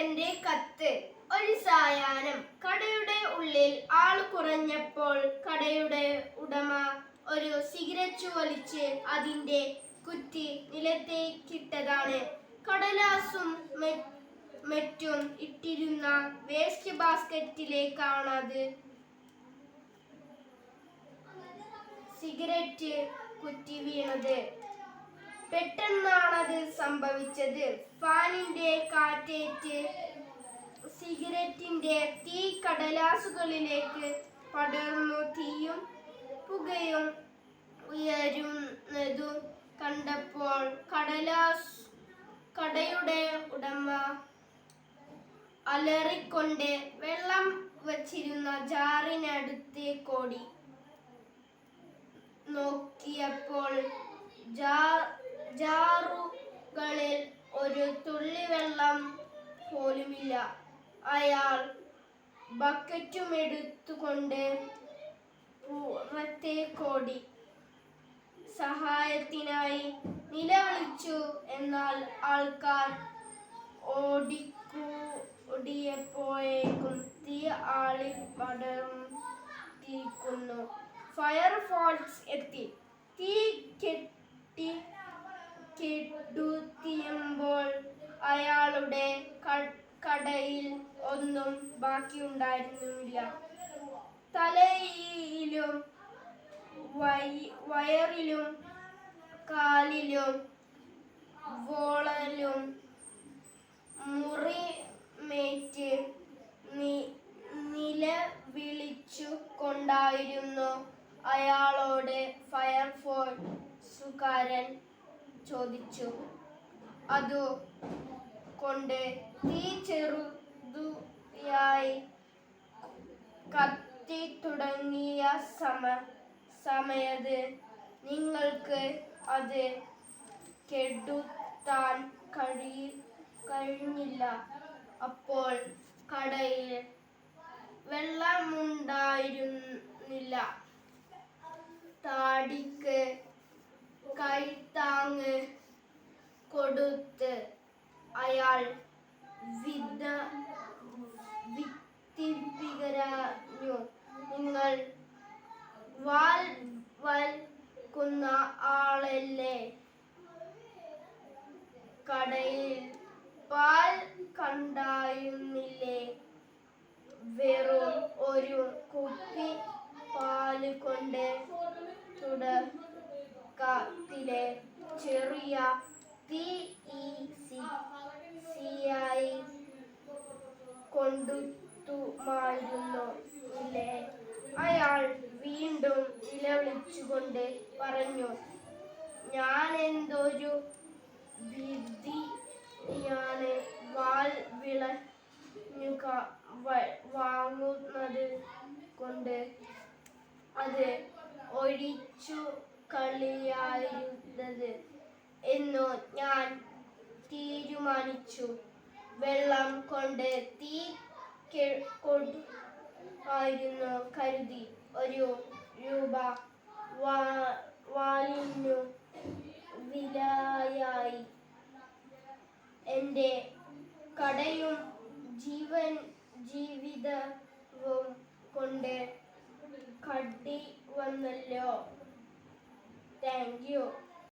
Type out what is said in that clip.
ചേട്ടന്റെ കത്ത്. ഒരു സായാഹ്നം. കടയുടെ ഉള്ളിൽ ആൾ കുറഞ്ഞപ്പോൾ കടയുടെ ഉടമ ഒരു സിഗരറ്റ് വലിച്ച് അതിന്റെ കുറ്റി നിലത്തേക്കിട്ടതാണ് കടലാസും മറ്റും ഇട്ടിരുന്ന വേസ്റ്റ് ബാസ്ക്കറ്റിലേക്കാണത് സിഗരറ്റ് കുറ്റി വീണത്. പെട്ടെന്നാണത് സംഭവിച്ചത്. ഫാനിന്റെ കാറ്റേറ്റ് സിഗരറ്റിന്റെ തീ കടലാസുകളിലേക്ക് പടർന്നു തീയും പുകയും ഉയരുന്നതും കണ്ടപ്പോൾ കടലാസ് കടയുടെ ഉടമ അലറിക്കൊണ്ട് വെള്ളം വച്ചിരുന്ന ജാറിനടുത്തേക്കോടി നോക്കിയപ്പോൾ ജാ- ജാറുകളിൽ ഒരു തുള്ളി വെള്ളം പോലുമില്ല. അയാൾ ബക്കറ്റും എടുത്തുകൊണ്ട് പുറത്തേക്കോടി സഹായത്തിനായി നിലവിളിച്ചു. എന്നാൽ ആൾക്കാർ ഓടിക്കൂ ഓടിയപ്പോഴേക്കും തീ ആളി പടർന്നിരിക്കുന്നു. ഫയർഫോഴ്സ് എത്തി. തീ കെട്ടി കെടുത്തിയുമ്പോൾ അയാളുടെ കടയിൽ ഒന്നും ബാക്കിയുണ്ടായിരുന്നില്ല. തലയിലും വയറിലും കാലിലും വോളലും മുറിമേറ്റ് നില വിളിച്ചു കൊണ്ടായിരുന്നു അയാളോട് ഫയർഫോഴ്സുകാരൻ ചോദിച്ചു. അതു കൊണ്ട് തീ ചെറുതായി കത്തി തുടങ്ങിയ സമ സമയത്ത് നിങ്ങൾക്ക് അത് കെടുത്താൻ കഴി കഴിഞ്ഞില്ല. അപ്പോൾ കടയിൽ വെള്ളമുണ്ടായിരുന്നില്ല. താടിക്ക് കൈത്താങ്ങ് വിത്തിപ്പികരഞ്ഞു നിങ്ങൾ വാൽ വൽക്കുന്ന ആളല്ലേ? കടയിൽ പാൽ കണ്ടായിരുന്നില്ലേ വെറും ഒരു കുപ്പി പാൽ കൊണ്ട് തുടക്കത്തിലെ ചെറിയ തീ ഈസി സിയായി കൊണ്ടുത്തുമായിരുന്നു ഇല്ലേ അയാൾ വീണ്ടും നിലവിളിച്ചുകൊണ്ട് പറഞ്ഞു ഞാൻ എന്തൊരു വിധിയാണ് വാൽ ക- വാങ്ങുന്നത് കൊണ്ട്? അത് ഒഴിച്ചു കളിയായിരുന്നത് എന്നു ഞാൻ തീരുമാനിച്ചു. വെള്ളം കൊണ്ട് തീ ആയിരുന്നു കരുതി. ഒരു രൂപ വാലിനു വിലയായി. എന്റെ കടയും ജീവൻ ജീവിതവും കൊണ്ട് കട്ടി വന്നല്ലോ. Thank you.